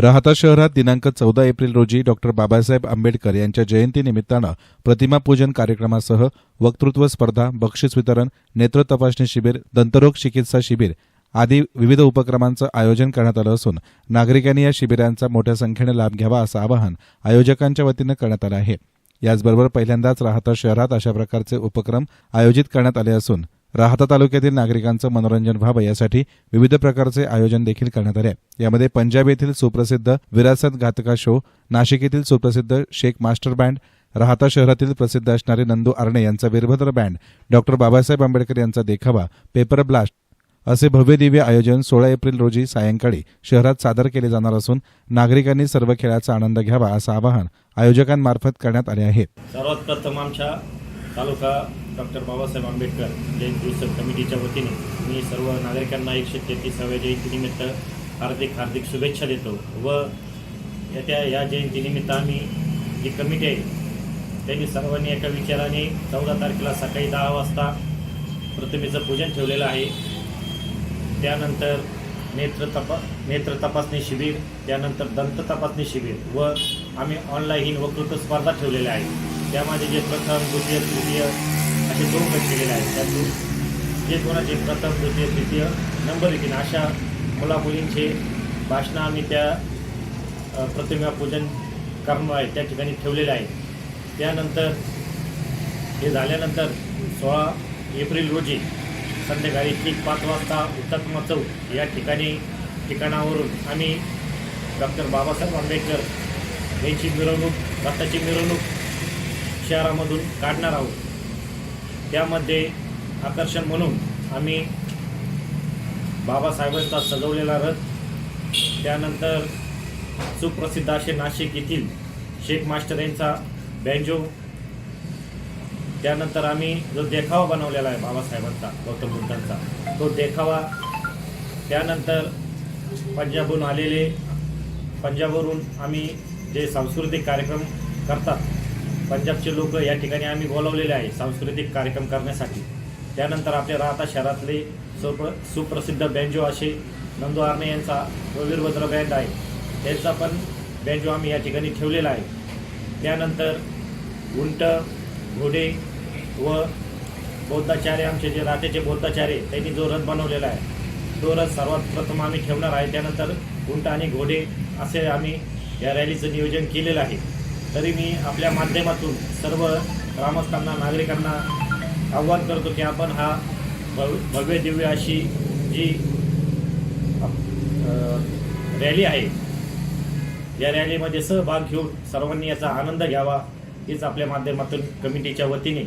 राहता शहरात दिनांक चौदा एप्रिल रोजी डॉक्टर बाबासाहेब आंबेडकर यांच्या जयंतीनिमित्तानं प्रतिमापूजन कार्यक्रमासह वक्तृत्व स्पर्धा बक्षीस वितरण नेत्र तपासणी शिबिर दंतरोग चिकित्सा शिबिर आदी विविध उपक्रमांचं आयोजन करण्यात आलं असून नागरिकांनी या शिबिरांचा मोठ्या संख्येनं लाभ घ्यावा असं आवाहन आयोजकांच्या वतीनं करण्यात आलं आहे. याचबरोबर पहिल्यांदाच राहता शहरात अशा प्रकारचे उपक्रम आयोजित करण्यात आले असून राहता तालुक्यातील नागरिकांचं मनोरंजन व्हावं यासाठी विविध प्रकारचे आयोजन देखील करण्यात आले यामध्ये पंजाब येथील सुप्रसिद्ध विरासत घातका शो नाशिक येथील सुप्रसिद्ध शेख मास्टर बँड राहता शहरातील प्रसिद्ध असणारे नंदू अर्णे यांचा वीरभद्र बँड डॉक्टर बाबासाहेब आंबेडकर यांचा देखावा पेपर ब्लास्ट असे भव्य दिव्य आयोजन सोळा एप्रिल रोजी सायंकाळी शहरात सादर केले जाणार असून नागरिकांनी सर्व खेळाचा आनंद घ्यावा असं आवाहन आयोजकांमार्फत करण्यात आले आहे. सर्वात प्रथम आमच्या तालुका डॉक्टर बाबासाहेब आंबेडकर जयंती उत्सव कमिटीच्या वतीने मी सर्व नागरिकांना एकशे तेहतीसाव्या जयंतीनिमित्त हार्दिक हार्दिक शुभेच्छा देतो व येत्या या जयंतीनिमित्त आम्ही जी कमिटी आहे त्यांनी सर्वांनी एका विचाराने चौदा तारखेला सकाळी दहा वाजता प्रतिमेचं पूजन ठेवलेलं आहे. त्यानंतर नेत्र तपा नेत्र तपासणी शिबिर त्यानंतर दंत तपासणी शिबिर व आम्ही ऑनलाईन वक्तृत्व स्पर्धा ठेवलेल्या आहेत. त्यामध्ये जे प्रथम द्वितीय तृतीय असे दोन गट केलेले आहेत. त्यातून जे कोणाचे प्रथम द्वितीय तृतीय नंबर येतील अशा मुलामुलींचे भाषणं आम्ही त्या प्रतिमा पूजन कर्म आहे त्या ठिकाणी ठेवलेले आहे. त्यानंतर हे झाल्यानंतर सोळा एप्रिल रोजी संध्याकाळी ठीक पाच वाजता हुतात्मा चौक या ठिकाणी ठिकाणावरून आम्ही डॉक्टर बाबासाहेब आंबेडकर यांची मिरवणूक रक्ताची मिरवणूक शहरामधून काढणार आहोत. त्यामध्ये आकर्षण म्हणून आम्ही बाबासाहेबांचा सजवलेला रथ त्यानंतर सुप्रसिद्ध असे नाशिक येथील शेख मास्टर यांचा बँजो त्यानंतर आम्ही जो देखावा बनवलेला आहे बाबासाहेबांचा गौतम बुद्धांचा तो देखावा त्यानंतर पंजाबहून आलेले पंजाबवरून आम्ही जे सांस्कृतिक कार्यक्रम करतात पंजाबचे लोक या ठिकाणी आम्ही बोलावलेले आहे सांस्कृतिक कार्यक्रम करण्यासाठी. त्यानंतर आपल्या राहता शहरातले सुप्र सुप्रसिद्ध बँजो असे नंदू आर्णे यांचा व वीरभद्र बँड आहे. त्यांचा पण बँजो आम्ही या ठिकाणी ठेवलेला आहे. त्यानंतर उंट घोडे व बौद्धाचार्य आमचे जे राहतेचे बौद्धाचार्य त्यांनी जो रथ बनवलेला आहे. तो रथ सर्वात प्रथम आम्ही ठेवणार आहे. त्यानंतर उंट आणि घोडे असे आम्ही या रॅलीचं नियोजन केलेलं आहे. तरी मी आपल्या माध्यमातून सर्व ग्रामस्थांना नागरिकांना आव्हान करतो की आपण हा भव भव्य दिव्य अशी जी रॅली आहे या रॅलीमध्ये सहभाग घेऊन सर्वांनी याचा आनंद घ्यावा हीच आपल्या माध्यमातून कमिटीच्या वतीने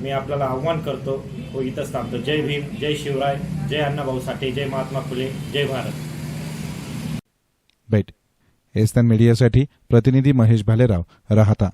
मी आपल्याला आव्हान करतो. व इथंच थांबतो. जय भीम जय शिवराय जय अण्णाभाऊ साठे जय महात्मा फुले जय भारत. एस्तान मीडियासाठी प्रतिनिधी महेश भालेराव राहता.